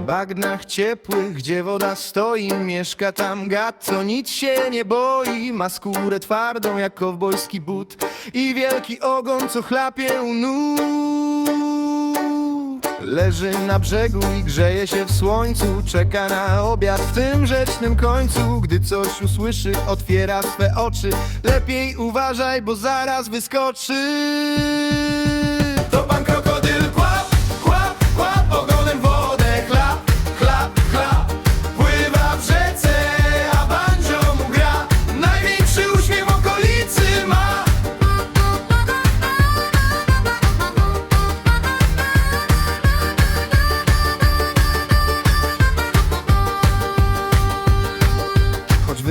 bagnach ciepłych, gdzie woda stoi Mieszka tam gad, co nic się nie boi. Ma skórę twardą jak kowbojski but I wielki ogon, co chlapie u nóg. Leży na brzegu i grzeje się w słońcu Czeka na obiad w tym rzecznym końcu. Gdy coś usłyszy, otwiera swe oczy. Lepiej uważaj, bo zaraz wyskoczy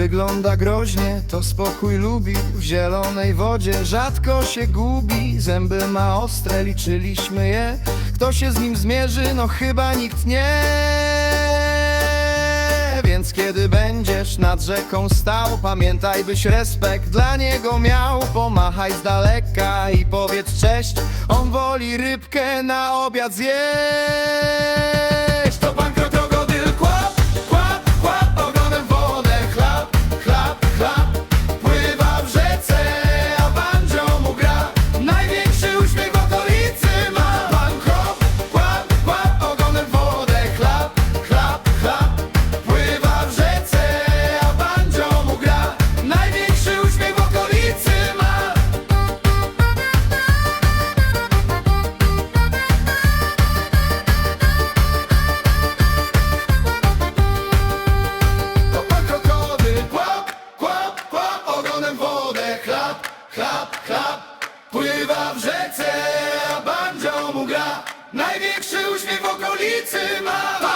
wygląda groźnie, to spokój lubi W zielonej wodzie. Rzadko się gubi Zęby ma ostre, liczyliśmy je. Kto się z nim zmierzy? No chyba nikt nie. Więc kiedy będziesz nad rzeką stał Pamiętaj, byś respekt dla niego miał. Pomachaj z daleka i powiedz cześć. On woli rybkę na obiad zjeść rzece, a bandzią mu gra. Największy uśmiech w okolicy ma.